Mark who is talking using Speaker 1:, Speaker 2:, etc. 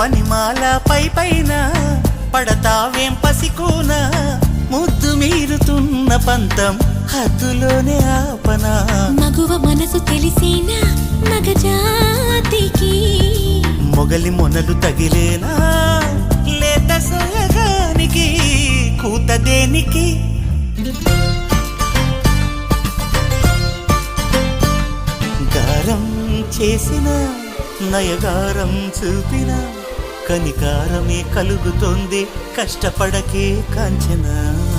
Speaker 1: వనమాల పై పైన పడతావేం పసికోన? ముద్దు మీరుతున్న పంతం హద్దులోనే ఆపనా.
Speaker 2: మగువ మనసు తెలిసేనా మగజాతికి.
Speaker 1: మొగలి మొనలు తగిలేనా? లేత సోయగానికి కూత దేనికి? గారం చేసిన నయగారం చూపిన కనికారమే కలుగుతుంది. కష్టపడకే కాంచనా.